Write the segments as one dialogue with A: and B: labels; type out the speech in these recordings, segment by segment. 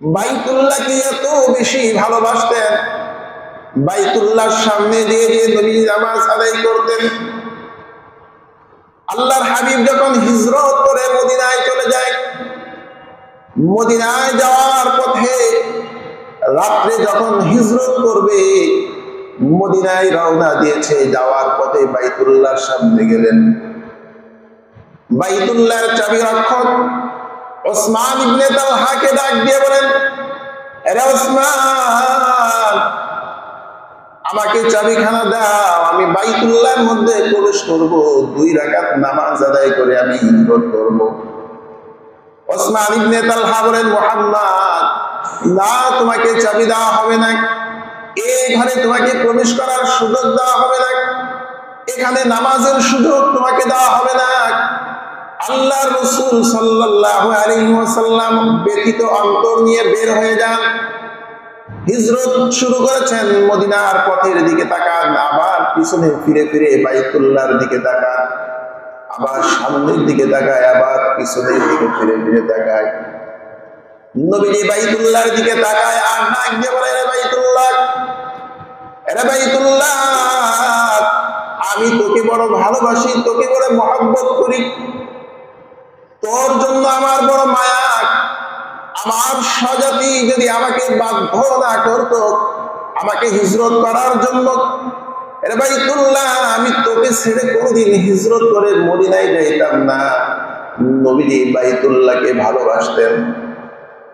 A: বাইতুল্লাহকে এত বেশি ভালোবাসতেন, বাইতুল্লাহর সামনে দিয়ে দিয়ে নবী নামাজ আদায় করতেন, আল্লাহর হাবিব যখন হিজরত করে মদিনায় চলে যায়, মদিনায় যাওয়ার পথে রাত্রে যখন হিজরত করবে, মদিনায় রওনা দিয়েছে, যাওয়ার পথে বাইতুল্লাহর সামনে গেলেন। বাইতুল্লাহর চাবি রক্ষক ওসমান ইবনে তালহাকে ডাক দিয়ে বলেন আরে ওসমান, আমাকে চাবিখানা দাও, আমি বাইতুল্লাহর মধ্যে প্রবেশ করব, দুই রাকাত নামাজ আদায় করে আমি হিজরত করব। ওসমান ইবনে তালহা বলেন, মোহাম্মদ, না, তোমাকে চাবি দেওয়া হবে না। এই ঘরে তোমাকে প্রবেশ করার সুযোগ দেওয়া হবে না। এখানে নামাজের সুযোগ তোমাকে দেওয়া হবে না। আল্লাহ রসুল সাল্লাল্লাহু আলাইহি ওয়াসাল্লাম ব্যতীত অন্তর নিয়ে বের হয়ে যান। হিজরত শুরু করেছেন, মদিনার পথের দিকে তাকান, আবার পিছনে ফিরে ফিরে বাইতুল্লাহর দিকে তাকান, আবার সামনের দিকে তাকায়, আবার পিছনের দিকে ফিরে ফিরে তাকায়। নবীজি বাইতুল্লাহর দিকে তাকায়, আর ডাক বলে রে বাইতুল্লাহ রে বাইতুল্লাহ, আমি তোকে বড় ভালোবাসি, তোকে বড় মহব্বত করি। তোর জন্য আমার বড় মায়া। আমার স্বজাতি যদি আমাকে বাধ্য না করত, আমাকে হিজরত করার জন্য আমি তোকে ছেড়ে কোনোদিন হিজরত করে মদিনায় যাইতাম না। নবীজি বাইতুল্লাহকে ভালোবাসতেন।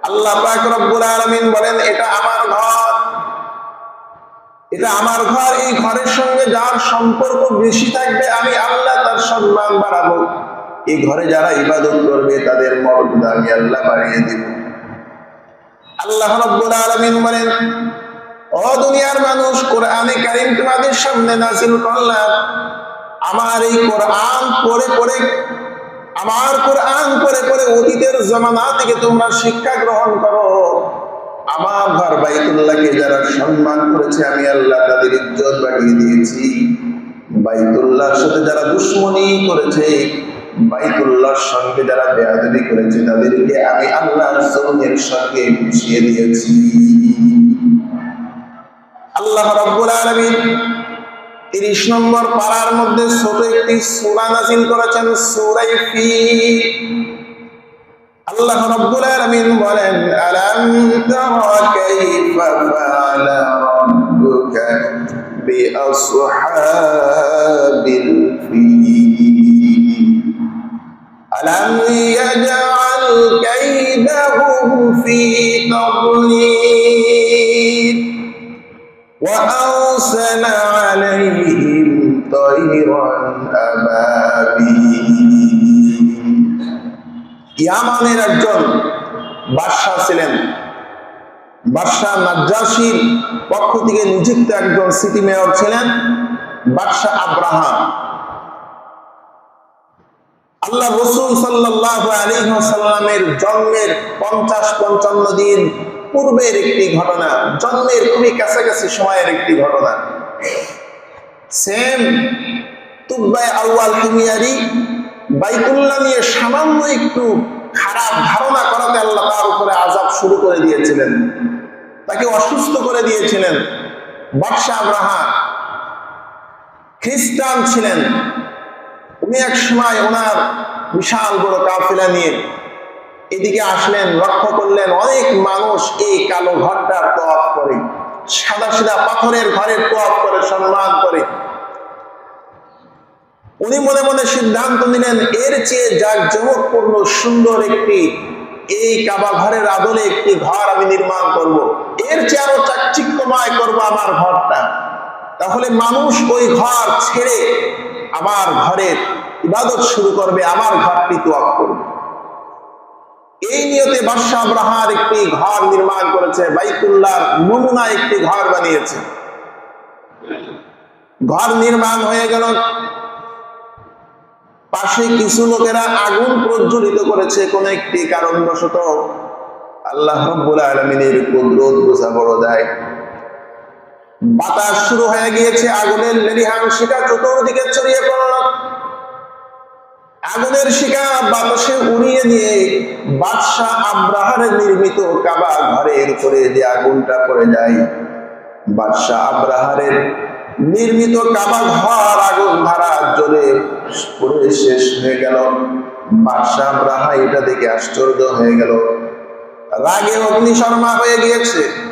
A: আল্লাহ রব্বুল আলামিন বলেন, এটা আমার ঘর। এটা আমার ঘর। এই ঘরের সঙ্গে যার সম্পর্ক বেশি থাকবে, আমি আল্লাহ তার সম্মান বাড়াবো। এই ঘরে যারা ইবাদত করবে, তাদের মর্যাদা আমি আল্লাহ বাড়িয়ে দিব। আল্লাহ রব্বুল আলামিন বলেন, ও দুনিয়ার মানুষ, কোরআনে কারীম তোমাদের সামনে নাযিল করলাম। আমার এই কোরআন পড়ে পড়ে, আমার কোরআন পড়ে পড়ে অতীতের জমানা থেকে তোমরা শিক্ষা গ্রহণ করো। আমার ঘর বাইতুল্লাহকে যারা সম্মান করেছে, আমি আল্লাহ তাদের ইজ্জত বাড়িয়ে দিয়েছি। বাইতুল্লাহর সাথে যারা দুশ্মনী করেছে বাইতুল্লাহর সঙ্গে যারা বেয়াদবি করেছে, তাদেরকে আমি আল্লাহর জমিনের সঙ্গে মিশিয়ে দিয়েছি। আল্লাহ রাব্বুল আলামিন 30 নম্বর পারার মধ্যে ছোট একটি সূরা নাযিল করেছেন সূরা ফিল আল্লাহ রাব্বুল আলামিন বলেন, আলাম তারা কাইফা ফাআলা রাব্বুকা বিআসহাবিল ফিল ألم يجعل كيدهم في تضليل وأرسل عليهم طيرا أبابيل ইয়ামানের একজন বাদশাহ ছিলেন বাদশাহ নাজ্জাসীর পক্ষ থেকে নিযুক্ত একজন সিটি মেয়র ছিলেন বাদশাহ আব্রাহাম আল্লাহ রসুল সাল্লাহ আলিহাসাল্লামের জন্মের পঞ্চাশ পঞ্চান্ন দিন পূর্বের একটি ঘটনা, জন্মের খুবই কাছাকাছি সময়ের একটি ঘটনা। নিয়ে সামান্য একটু খারাপ ধারণা করাতে শুরু করে দিয়েছিলেন। তাকে অসুস্থ করে দিয়েছিলেন। খ্রিস্টান ছিলেন। উনি এক সময় ওনার বিশাল বড় কাফিলা নিয়ে এদিকে আসলেন লক্ষ্য করলেন, অনেক মানুষ এই কালো ঘরটার তোয়াফ করে, সাদা সাদা পাথরের ঘরের তোয়াফ করে, সম্মান করে উনি মনে মনে সিদ্ধান্ত নিলেন, এর চেয়ে জাঁকজমকপূর্ণ সুন্দর একটি এই কাবা ঘরের আদলে একটি ঘর আমি নির্মাণ করব। এর চেয়ে আরও চাকচিক্যময় করব আমার ঘরটা তাহলে মানুষ ওই ঘর ছেড়ে আমার ঘরের ইবাদত শুরু করবে, আমার ঘরটি তোয়াক করবে। এই নিয়তে বাদশাহ আব্রাহার একটি ঘর নির্মাণ করেছে বাইতুল্লাহর নমুনা একটি ঘর বানিয়েছে। ঘর নির্মাণ হয়ে গেল। পাশে কিছু লোকেরা আগুন প্রজ্বলিত করেছে, কোন একটি কারণবশত আল্লাহ রব্বুল আলমিনের কুদরত বোঝা বড় যায় বাতাস শুরু হয়ে গিয়েছে আগুনের লেলিহান সেটা চতুর্দিকে ছড়িয়ে পড়ল। আগুনের শিকা বাতাসে উড়িয়ে নিয়ে বাদশাহ আব্রাহার নির্মিত কাবা ঘরের উপরে যে আগুনটা পড়ে যায়। বাদশাহ আব্রাহারের নির্মিত কাবা ঘর আগুন ধারা জ্বলে পুড়ে শেষ হয়ে গেল। বাদশাহ আব্রাহা এটা দেখে আশ্চর্য হয়ে গেল। রাগে অগ্নিশর্মা হয়ে গিয়েছে।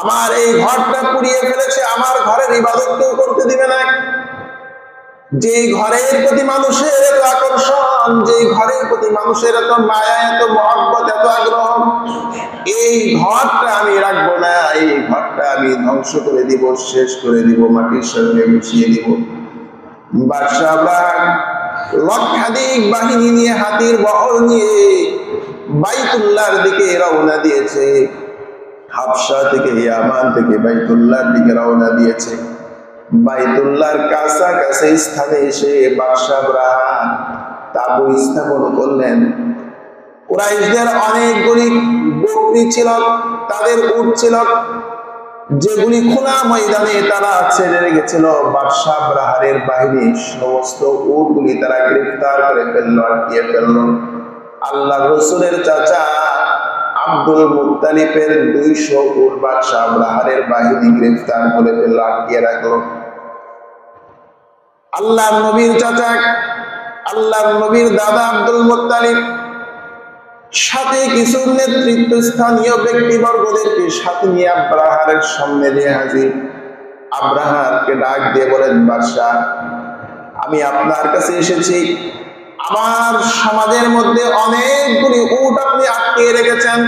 A: আমার এই ঘরটা পুড়িয়ে ফেলেছে, আমার ঘরের ইবাদত কেউ করতে দিবে না। যে ঘরের প্রতি মানুষের এত আকর্ষণ যে ঘরের প্রতি মানুষের এত মায়া, এত মহব্বত, এত আগ্রহ, এই ঘরটা আমি রাখব না, এই ঘরটা আমি ধ্বংস করে দিব, শেষ করে দিব, মাটির সঙ্গে মিশিয়ে দিব। বাদশাহ লক্ষাধিক বাহিনী নিয়ে হাতির বহর নিয়ে বাইতুল্লাহর দিকে রওনা দিয়েছে। হাফসা থেকে ইয়ামান থেকে বাইতুল্লাহর দিকে রওনা দিয়েছে। বাইতুল্লাহর কাছাকাছি স্থানে এসে বাদশাহ তাবু স্থাপন করলেন। কুরাইশদের অনেকগুলি বকরি ছিল, তাদের উট ছিল, যেগুলি খোলা ময়দানে তারা ছেড়ে রেখেছিল। বাদশাহ ব্রাহারের বাহিনী সমস্ত উটগুলি তারা গ্রেফতার করে ফেলল, আটকিয়ে ফেলল। আল্লাহ রসুলের চাচা আব্দুল মুক্তালিফের দুইশো উট বাদশাহ ব্রাহারের বাহিনী গ্রেফতার করে ফেলল, আটকিয়ে রাখল। আল্লাহ নবীর চাচা আল্লাহ নবীর দাদা আব্দুল মুক্তালিফ সাথে কিছু নেতৃত্ব স্থানীয় ব্যক্তিবর্গদেরকে সাথে নিয়ে আব্রাহারের সামনে দিয়ে হাজির। আব্রাহারকে ডাক দিয়ে বলেন, বাদশাহ, আমি আপনার কাছে এসেছি। আমার সমাজের মধ্যে অনেকগুলি উট আপনি আটকে রেখেছেন।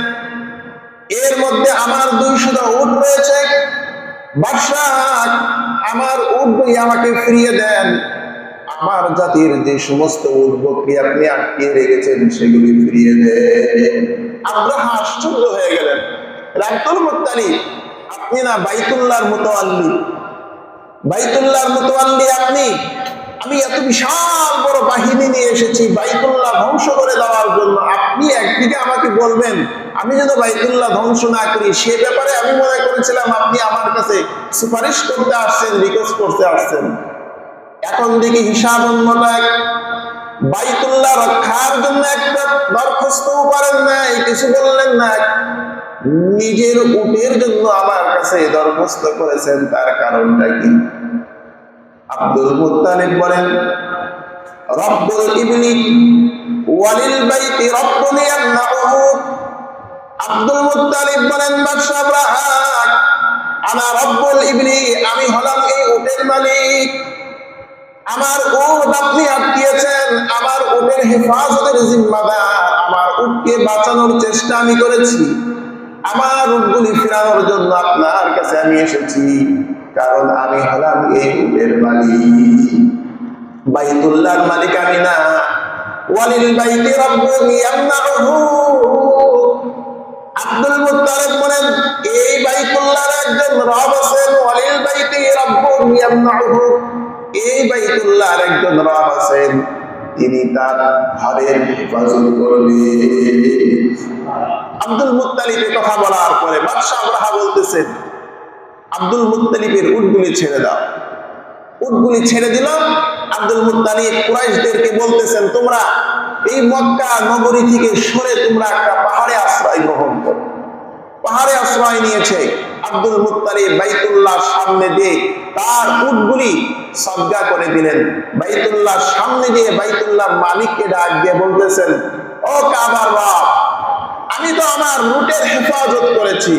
A: এর মধ্যে আমার দুইশোটা উট রয়েছে। বাদশাহ, আমার উটগুলি আমাকে ফিরিয়ে দেন। আমার জাতির যে সমস্ত উট আপনি আটকিয়ে রেখেছেন, সেগুলি ফিরিয়ে দেন আব্রাহা আশ্চর্য হয়ে গেলেন। রাব্দুল মুত্তালিব, আপনি না বাইতুল্লাহর মোতাল্লি বাইতুল্লাহর মোতাল্লি আপনি? আমি এত বিশাল বড় বাহিনী নিয়ে এসেছি, বাইতুল্লাহ ধ্বংস করে দেওয়ার জন্য। আপনি একদিকে আমাকে বলবেন, আমি যেন বাইতুল্লাহ ধ্বংস না করি, সে ব্যাপারে আমি মনে করেছিলাম আপনি আমার কাছে সুপারিশ করতে আসছেন রিকোয়েস্ট করতে আসছেন। এখন দেখি হিসাব উন্নত এক বাইতুল্লাহ রক্ষার জন্য একটা দরখাস্ত করেন নাই, কিছু বললেন না। নিজের উটের জন্য আমার কাছে দরখাস্ত করেছেন, তার কারণটা কি? আব্দুল মুত্তালিব বলেন, রব্বুল ইবনি ওয়ালিল বাইতি রব্বুল ইয়ামনাউহু আব্দুল মুত্তালিব বলেন বাদশা ইব্রাহিম আনা রব্বুল ইবনি, আমি হলাম এই উটের মালিক। আমার উট আপনি আটকিয়েছেন, আমার উটের হেফাজতের জিম্মাদার। আমার উটকে বাঁচানোর চেষ্টা আমি করেছি। আমার উটগুলি ফেরানোর জন্য আপনার কাছে আমি এসেছি। কারণ আমি হলাম এই উটের মালিক। বাইতুল্লাহর মালিক আমি না। ওয়ালিল বাইতি রব্বুন ইয়ামনাহু আব্দুল মুত্তালিব বলেন, এই বাইতুল্লাহর একজন রব আছেন, ওয়ালিল বাইতি রব্বুন ইয়ামনাহু এই বাইতুল্লাহর একজন রব আছেন, তিনি তার ঘরের হেফাজত করবেন আব্দুল মুত্তালিবের কথা বলার পরে বাদশাহ আব্রাহা বলতেছেন আব্দুল মুত্তালিবের উটগুলি ছেড়ে দাও। উটগুলি ছেড়ে দিলাম। আব্দুল মুত্তালিব কুরাইশদেরকে বলতেছেন, তোমরা এই মক্কা নগরী থেকে সরে তোমরা একটা পাহাড়ে আশ্রয় গ্রহণ করো। পাহাড়ে আশ্রয় নিয়েছে আব্দুল মুত্তালিব বাইতুল্লাহ সামনে দিয়ে তার উটগুলি সজ্ঞা করে দিলেন। বাইতুল্লাহ সামনে দিয়ে বাইতুল্লাহ মালিককে ডাক দিয়ে বলতেছেন, ও কাবার বাপ, আমি তো আমার রুটের হেফাজত করেছি।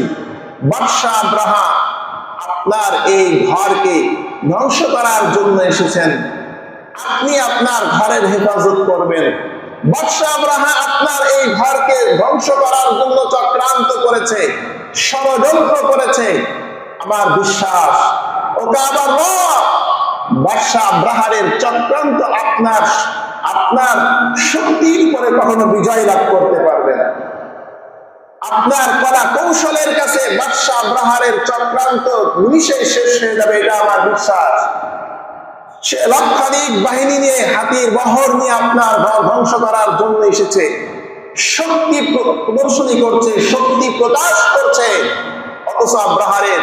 A: বাদশাহ আব্রাহা আপনার এই ঘরকে ধ্বংস করার জন্য এসেছেন। আপনি আপনার ঘরের হেফাজত করবেন। বাদশাহ আপনার এই ঘরকে ধ্বংস করার জন্য চক্রান্ত করেছে, ষড়যন্ত্র করেছে। আমার বিশ্বাস, ওকে আবার বাদশাহ আব্রাহারের চক্রান্ত আপনার আপনার শক্তির উপরে কখনো বিজয় লাভ করতে পারবে না। আপনার কলা কৌশলের কাছে বাদশাহ আব্রাহারের চক্রান্ত নিমিশে শেষ হয়ে যাবে, এটা আমার বিশ্বাস। সে লক্ষাধিক বাহিনী নিয়ে, হাতির বহর নিয়ে আপনার ধ্বংস করার জন্য এসেছে। শক্তি প্রদর্শনী করছে, শক্তি প্রকাশ করছে। অথচ আব্রাহারের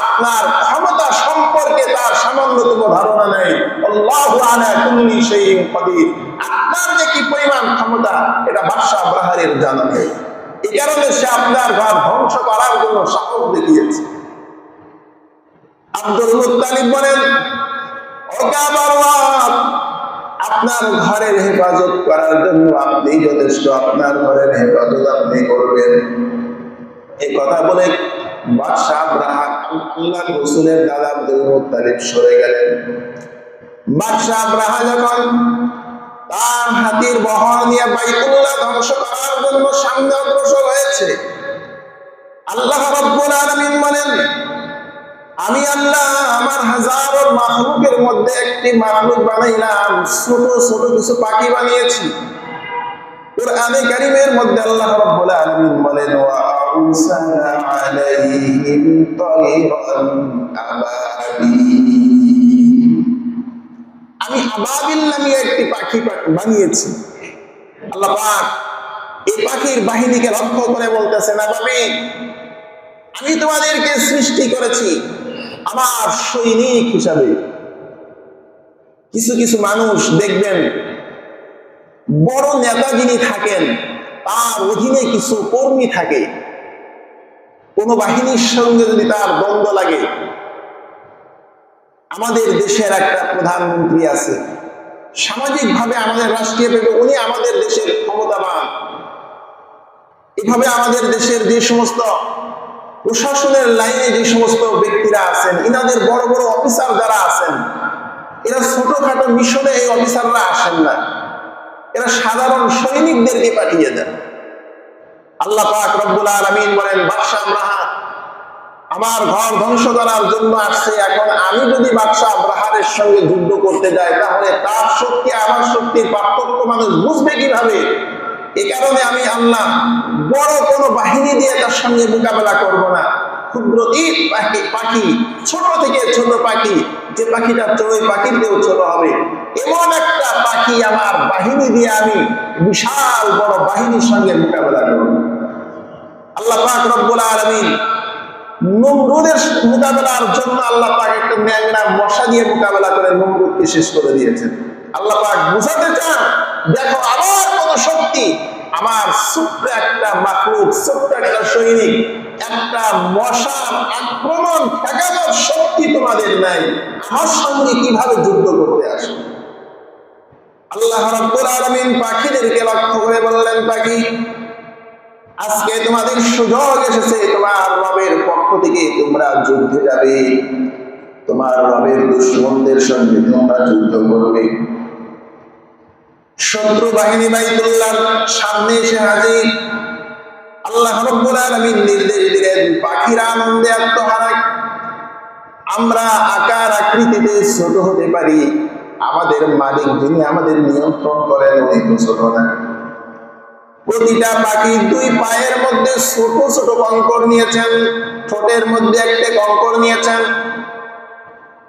A: আপনার ক্ষমতা সম্পর্কে তার সামান্যতম ধারণা নেই। আপনার যে কি পরিমাণ ক্ষমতা, এটা বাদশা আব্রাহারের জানা নেই। এই কারণে সে আপনার ঘর ধ্বংস করার জন্য দেখিয়েছে। আব্দুল বলেন আপনার ঘরের হেফাজত করার জন্য আপনি যথেষ্ট, আপনার ঘরের হেফাজত আপনি করবেন। এই কথা বলে বাদশাহ রসুলের দাদা আব্দুল মুত্তালিব সরে গেলেন। বাদশাহ আব্রাহা যখন তার হাতির বহর নিয়ে বাইতুল্লাহ ধ্বংস করার জন্য সামনে অগ্রসর হয়েছে। আল্লাহ রব্বুল আলামিন বলেন, আমি আল্লাহ আমার হাজারো মাখলুকের মধ্যে একটি মাখলুক বানাইলাম, ছোট ছোট কিছু পাখি বানিয়েছি। কোরআনে কারীমের মধ্যে আল্লাহ রাব্বুল আলামিন বলেন, ওয়া আরসালা আলাইহিম তায়রান আবাবিল আমি আবাবিল একটি পাখি বানিয়েছি। আল্লাহ পাক এই পাখির বাহিনীকে লক্ষ্য করে বলতেছেন আমি তোমাদেরকে সৃষ্টি করেছি আমার সৈনিক হিসাবে। কিছু কিছু মানুষ দেখবেন, বড় নেতা যিনি থাকেন, তার অধীনে কিছু কর্মী থাকে। কোন বাহিনীর সঙ্গে যদি তার দ্বন্দ্ব লাগে আমাদের দেশের একটা প্রধানমন্ত্রী আছে। সামাজিক ভাবে আমাদের রাষ্ট্রীয় ভাবে উনি আমাদের দেশের ক্ষমতাবান। এভাবে আমাদের দেশের যে সমস্ত প্রশাসনের লাইনে যে সমস্ত ব্যক্তিরা আছেন, ইনাদের বড় বড় অফিসার যারা আছেন, এরা ছোটখাটো মিশনে এই অফিসাররা আসেন না। এরা সাধারণ সৈনিকদেরকে পাঠিয়ে দেন। আল্লাহ পাক রব্বুল আলামিন বলেন, বাদশাহ আমার ঘর ধ্বংস করার জন্য আসছে। এখন আমি যদি বাদশাহ আব্রাহারের সঙ্গে যুদ্ধ করতে যাই, তাহলে তার শক্তি, আমার শক্তির পার্থক্য মানুষ বুঝবে কীভাবে? এ কারণে আমি আল্লাহ বড় কোনো বাহিনী দিয়ে তার সঙ্গে মোকাবেলা করব না। ক্ষুদ্র ঈদ পাখি পাখি, ছোট থেকে ছোট পাখি, যে পাখিটা চড়ুই পাখির দিয়েও ছোট হবে। এমন একটা পাখি আমার বাহিনী দিয়ে আমি বিশাল বড় বাহিনীর সঙ্গে মোকাবেলা করব। আল্লাহ রব্বুল আলামিন নমরুদের মোকাবেলার জন্য আল্লাহ পাক একটা ন্যাংরা মশা দিয়ে মোকাবেলা করে নমরুদকে শেষ করে দিয়েছেন। আল্লাহ পাক বুঝাতে চান, দেখো আমার কোন শক্তি। আমার ছোট্ট একটা মাকলুক, ছোট্ট একটা সৈনিক, একটা মশার আক্রমণ ঠেকানোর শক্তি তোমাদের নাই। আমার সঙ্গে কীভাবে যুদ্ধ করতে আসে আল্লাহ রাব্বুল আলামিন পাখিদেরকে লক্ষ্য করে বললেন, পাখি আজকে তোমাদের সুযোগ এসেছে, তোমার রবের পক্ষ থেকে তোমরা যুদ্ধে যাবে। তোমার রবের দুশ্মনদের সঙ্গে তোমরা যুদ্ধ করবে। শত্রু বাহিনী বাইতুল্লাহ সামনে এসে হাজির। আল্লাহ রব্বুল আলামিন নির্দেশ দিলেন, পাখিরা আনন্দে আত্মহারা আমরা আকার আকৃতিতে ছোট হতে পারি। আমাদের মালিক যিনি আমাদের নিয়ন্ত্রণ করেন তো ছোট না। প্রতিটা পাখি দুই পায়ের মধ্যে ছোট ছোট কঙ্কর নিয়েছেন, ঠোঁটের মধ্যে একটা কঙ্কর নিয়েছেন।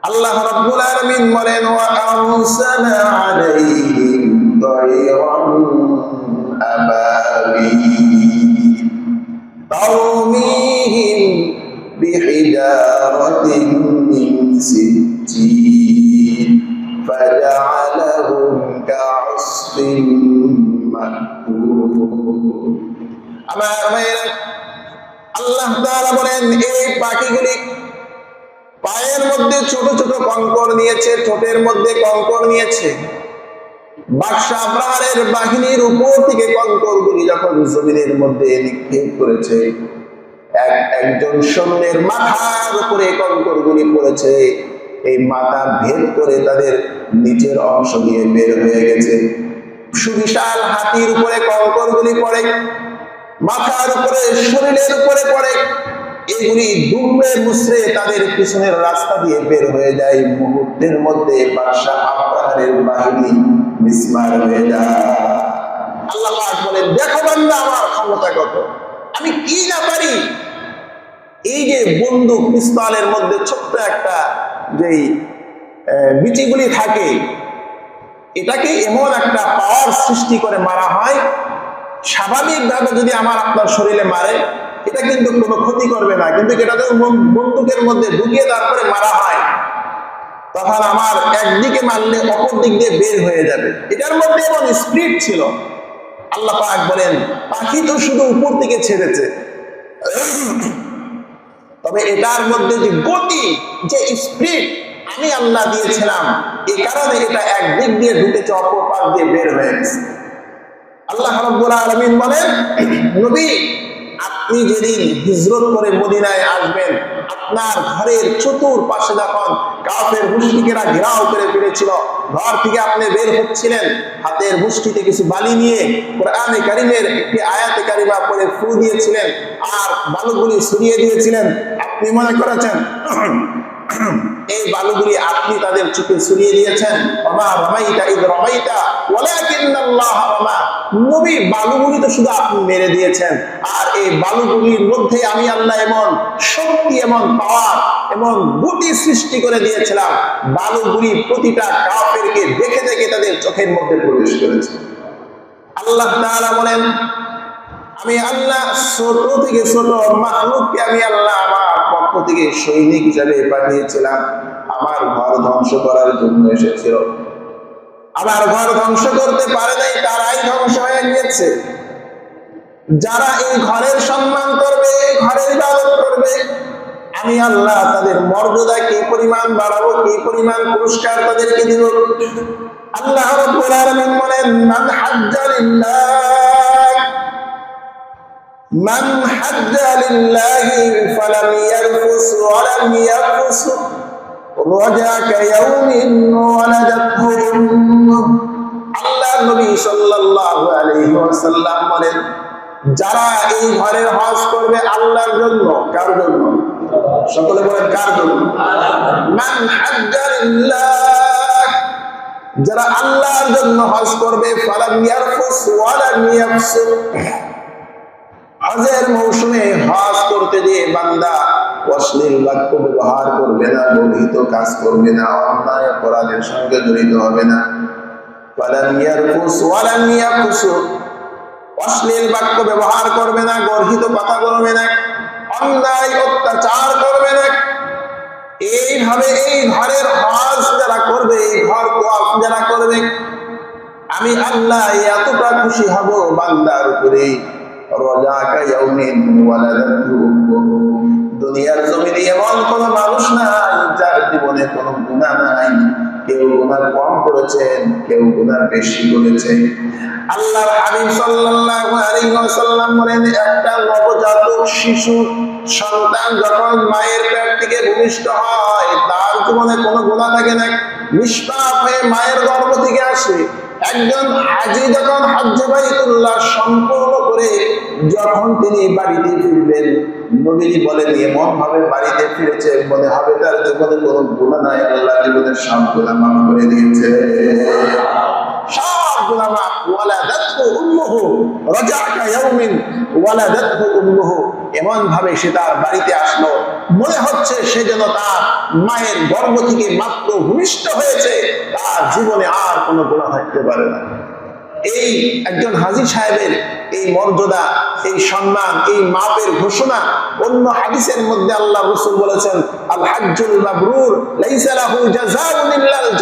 A: আল্লাহ রাব্বুল আলামিন বলেন, ওয়া আরসালা আলাইহিম তায়রান আবাবিল। বলেন, এই পাখিগুলি পায়ের মধ্যে ছোট ছোট কঙ্কর নিয়েছে, ঠোঁটের মধ্যে কঙ্কর নিয়েছে। বাহিনীর উপর থেকে যখন জমিনের মধ্যে নিক্ষেপ করেছে, এক, একজন সৈন্যের মাথার উপরে কঙ্করগুলি পড়েছে। এই মাথা ভেদ করে তাদের নিচের অংশ দিয়ে বের হয়ে গেছে। সুবিশাল হাতির উপরে কঙ্করগুলি পড়ে। মাথার উপরে, শরীরের উপরে পড়ে, এগুলি দুমড়ে মুসড়ে তাদের পিছনের রাস্তা দিয়ে বের হয়ে যায়। মুহূর্তের মধ্যে বাদশাহ আব্রাহারের বাহিনী মিসমার হয়ে যায়। আল্লাহ বলেন, দেখো বান্দা, আমার ক্ষমতা কত? আমি কি না পারি? এই যে বন্দুক পিস্তলের মধ্যে ছোট্ট একটা যেই বিচিগুলি থাকে, এটাকে এমন একটা পাওয়ার সৃষ্টি করে মারা হয় স্বাভাবিকভাবে যদি আমার আপনার শরীরে মারে, এটা কিন্তু কোনো ক্ষতি করবে না। কিন্তু এটা যখন বন- বন্দুকের মধ্যে ঢুকিয়ে তারপরে মারা হয়, তখন আমার একদিকে মারলে অপর দিক দিয়ে বের হয়ে যাবে। এটার মধ্যে এমন স্পিড ছিল। আল্লাহ পাক বলেন, পাখি তো শুধু উপর দিকে ছেড়েছে। তবে এটার মধ্যে যে গতি, যে স্পিড আমি আল্লাহ দিয়েছিলাম এই কারণে এটা একদিক দিয়ে ঢুকেছে, অপর পাশ দিয়ে বের হয়ে গেছে। আল্লাহ রাব্বুল আলামিন বলেন, নবী, আপনি যেদিন হিজরত করে মদিনায় আসবেন, আপনার ঘরের চতুর পাশে যখন কাফের মুশরিকেরা ঘেরাও করে ফিরেছিল, ঘর থেকে আপনি বের হচ্ছিলেন, হাতের মুষ্টিতে কিছু বালি নিয়ে কোরআনে কারিমের একটি আয়াতে কারিমা পরে ফু দিয়েছিলেন আর বালুগুলি সরিয়ে দিয়েছিলেন। আপনি মনে করেছেন, এই বালুগুলি আপনি তাদের চোখে ছড়িয়ে দিয়েছেন? ওমা রমাইতা, ইদ রমাইতা নবী বালুগুলি তো শুধু আপনি মেরে দিয়েছেন। আর এই বালুগুলির মধ্যে আমি আল্লাহ এমন শক্তি, এমন পাওয়ার, এমন গুটি সৃষ্টি করে দিয়েছিলাম। বালুগুলি প্রতিটা কাফেরকে দেখে দেখে তাদের চোখের মধ্যে প্রবেশ করেছে। আল্লাহ তাআলা বলেন, আমি আল্লাহ ছোট থেকে ছোট মাহলুককে আমি আল্লাহ আমার পক্ষ থেকে সৈনিক হিসাবে পাঠিয়েছিলাম। আমার ঘর ধ্বংস করার জন্য এসেছিল। আবার ঘর ধ্বংস করতে পারে নাই, তারাই ধ্বংস হয়ে গিয়েছে। যারা এই ঘরের সম্মান করবে, এই ঘরের ইবাদত করবে, আমি আল্লাহ তাদের মর্যাদা কি পরিমাণ বাড়াবো, কি পরিমাণ পুরস্কার তাদেরকে দিব? আল্লাহ রাব্বুল আলামিন বলেন, মান হাজ্জা লিল্লাহ, মান হাজ্জা লিল্লাহি ফালাম ইয়ারফুস ওয়ালাম ইয়ারফুস। রজাক ইয়াউমিন ওয়ালাদাতহু আল্লাহ নবী সাল্লাল্লাহু আলাইহি ওয়াসাল্লাম বলেন, যারা এই ঘরের হজ করবে আল্লাহর জন্য, কার জন্য? সকলে বলেন, কার জন্য? মান হাজ্জালিল্লাহ যারা আল্লাহর জন্য হজ করবে, ফালাম ইয়ারফুস ওয়ালাম ইয়াফসুক। হজের মৌসুমে হজ করতে যে বান্দা অশ্লীল বাক্য ব্যবহার করবে না গর্হিত কাজ করবে না, অন্যায় অপরাধের সঙ্গে জড়িত হবে না। অশ্লীল বাক্য ব্যবহার করবে না, গর্হিত কথা বলবে না, অন্যায় অত্যাচার করবে না। এইভাবে এই ঘরের হজ যারা করবে, এই ঘর তোয়াফ যারা করবে, আমি আল্লাহ এতটা খুশি হব বান্দার উপরে রজাকা ইয়াউমিন ওয়ালাদাতু। দুনিয়ার জমিনে এমন কোন মানুষ নাই যার জীবনে কোনো গুনাহ নাই। কেউ গুনাহ কম করেছেন, কেউ গুনাহ বেশি করেছেন। আল্লাহর হাবিব সাল্লাল্লাহু আলাইহি ওয়াসাল্লাম বলেন, একটা নবজাতক শিশু সন্তান যখন মায়ের পেট থেকে ভূমিষ্ঠ হয়, তার জীবনে কোনো গুনাহ থাকে না নিষ্পাপ হয়ে মায়ের গর্ভ থেকে আসে। একজন হাজি যখন হজ্জ সম্পূর্ণ করে যখন তিনি বাড়িতে ফিরবেন, নবীজি বলেন এমন ভাবে বাড়িতে ফিরেছে, মনে হবে তার জীবনে কোনো গুণা নাই, আল্লাহ জীবনের সব গুণা মাফ করে দিয়েছে। সব গুণা মাফ। ওয়ালাদাতহু উম্মুহু রাজাকা ইয়াউমিন, ওয়ালাদাতহু উম্মুহু। এমন ভাবে সে তার বাড়িতে আসলো। মনে হচ্ছে সে যেন তার মায়ের গর্ভ থেকে মাত্র ভূমিষ্ঠ হয়েছে। তার জীবনে আর কোনো গুণা থাকতে পারে না। এই একজন হাজি সাহেবের এই মর্যাদা, এই সম্মান, এই মাপের ঘোষণা অন্য হাদিসের মধ্যে আল্লাহ রসুল বলেছেন আল হাজ্জুল মাবরুর লাইসা লাহু জাযাউন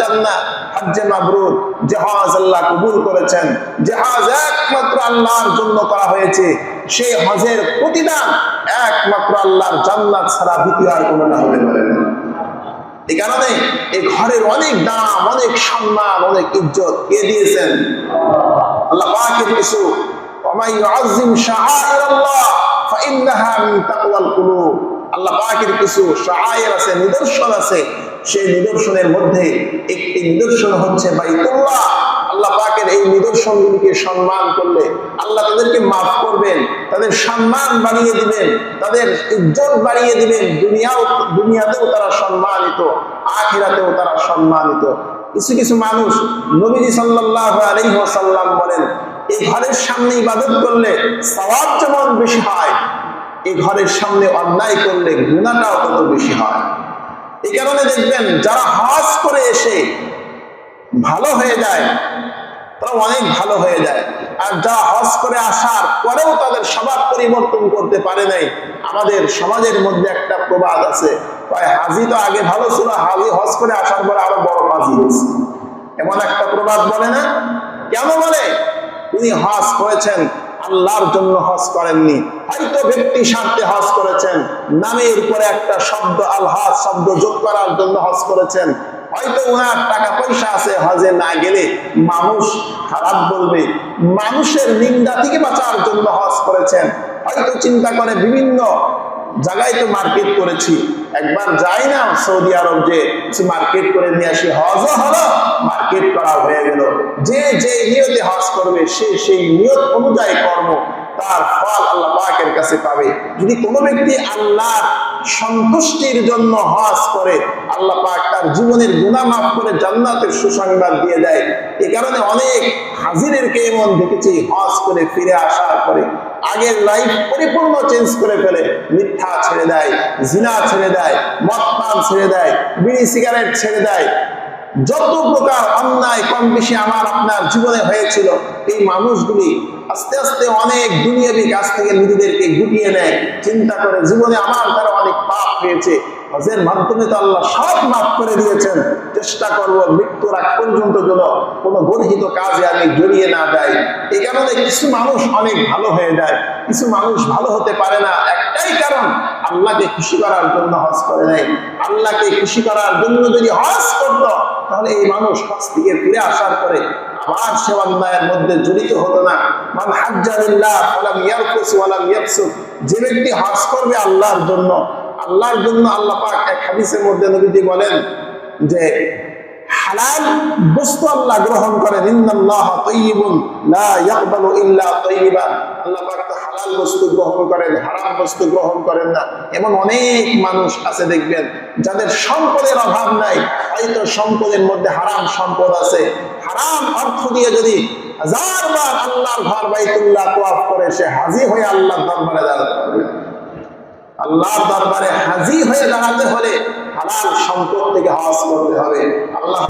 A: জান্নাহ। হজ্জে মাবরুর যে আল্লাহ কবুল করেছেন। যে একমাত্র আল্লাহর জন্য করা হয়েছে। সেই হজের প্রতিদান একমাত্র আল্লাহর জান্নাত ছাড়া দ্বিতীয় আর কোনো না হতে পারে এই কারণে এই ঘরের অনেক দাম, অনেক সম্মান, অনেক ইজ্জত কে দিয়েছেন? আল্লাহ কিছু আছে, নিদর্শন আছে। সেই নিদর্শনের মধ্যে একটি নিদর্শন হচ্ছে বাইতুল্লাহ। আল্লাহ পাকের এই নিদর্শনগুলিকে সম্মান করলে আল্লাহ তাদেরকে মাফ করবেন, তাদের সম্মান বাড়িয়ে দিবেন, তাদের ইজ্জত বাড়িয়ে দিবেন, দুনিয়াও, দুনিয়াতেও তারা সম্মানিত, আখিরাতেও তারা সম্মানিত। কিছু কিছু মানুষ নবীজি সাল্লাল্লাহু আলাইহি ওয়াসাল্লাম বলেন, এই ঘরের সামনে ইবাদত করলে সওয়াব যেমন বেশি হয়, এই ঘরের সামনে অন্যায় করলে গুণাটাও তত বেশি হয়। এই কারণে দেখবেন যারা হজ করে এসে ভালো হয়ে যায়। তারা অনেক ভালো হয়ে যায়। আর যা হজ করে আসার পরেও তাদের স্বভাব পরিবর্তন করতে পারে নাই, আমাদের সমাজের মধ্যে একটা প্রবাদ আছে। হাজি তো আগে ভালো ছিল, হাজি হজ করে আসার পরে আরও বড় হাজি হয়েছে। এমন একটা প্রবাদ বলে না? কেন বলে? তিনি হজ করেছেন, আল্লাহর জন্য হজ করেননি। হয়তো ব্যক্তি স্বার্থে হজ করেছেন, নামের উপরে একটা শব্দ আল হজ শব্দ যোগ করার জন্য হজ করেছেন। হয়তো ওনার টাকা পয়সা আছে, হজে না গেলে মানুষ খারাপ বলবে। মানুষের নিন্দা থেকে বাঁচার জন্য হজ করেছেন। হয়তো চিন্তা করে বিভিন্ন জায়গায় তো মার্কেট করেছি। একবার যাই না সৌদি আরব যে মার্কেট করে নিয়ে আসি, হজও হলো, মার্কেট করা হয়ে গেল। যে যে নিয়তে হজ করবে, সে সেই নিয়ত অনুযায়ী কর্ম তার ফল আল্লাহ পাকের কাছে পাবে। যদি কোনো ব্যক্তি আল্লাহর সন্তুষ্টির জন্য হজ করে, আল্লাহ পাক তার জীবনের গুণা মাফ করে জান্নাতের সুসংবাদ দিয়ে দেয়। এ কারণে অনেক হাজিরেরকে এমন দেখেছি হজ করে ফিরে আসার পরে আগের লাইফ পরিপূর্ণ চেঞ্জ করে ফেলে। মিথ্যা ছেড়ে দেয়, জিনা ছেড়ে দেয়, মদ পান ছেড়ে দেয়, বিড়ি সিগারেট ছেড়ে দেয় যত প্রকার অন্যায় কম বেশি আমার আপনার জীবনে হয়েছিল, এই মানুষগুলি আস্তে আস্তে অনেক দুনিয়াবি কাছ থেকে নিজেদেরকে গুটিয়ে নেয়। চিন্তা করে জীবনে আমার দ্বারা অনেক পাপ হয়েছে। হজের মাধ্যমে তো আল্লাহ সব মাফ করে দিয়েছেন। চেষ্টা করব মৃত্যুর আগ পর্যন্ত যেন কোনো গর্হিত কাজে আমি জড়িয়ে না দেয় এই কারণে কিছু মানুষ অনেক ভালো হয়ে যায়, কিছু মানুষ ভালো হতে পারে না। একটাই কারণ আল্লাহকে খুশি করার জন্য হজ করে নাই। আল্লাহকে খুশি করার জন্য যদি হজ করত, তাহলে এই মানুষ হজ থেকে ফিরে আসার পরে আবার সে অন্যায়ের মধ্যে জড়িত হতো না। মান যে ব্যক্তি হজ করবে আল্লাহর জন্য আল্লাহর জন্য আল্লাহ পাক এক হাদিসের মধ্যে নবীজি বলেন যে হালাল বস্তু আল্লাহ গ্রহণ করেন। ইন্নাল্লাহ তাইয়িবুন, লা ইয়াকবালু ইল্লা আল্লাহ পাক তো হালাল বস্তু গ্রহণ করেন, হারাম বস্তু গ্রহণ করেন না। এমন অনেক মানুষ আছে দেখবেন, যাদের সম্পদের অভাব নাই, হয়তো সম্পদের মধ্যে হারাম সম্পদ আছে। হারাম অর্থ দিয়ে যদি হাজার বার আল্লাহর ঘর বাইতুল্লাহ তোয়াফ করে, সে হাজির হয়ে আল্লাহর দরবারে দাঁড়াতে পারবে আল্লাহর দরবারে হাজির হয়ে দাঁড়াতে হলে হালাল সম্পদ থেকে হজ করতে হবে। আল্লাহ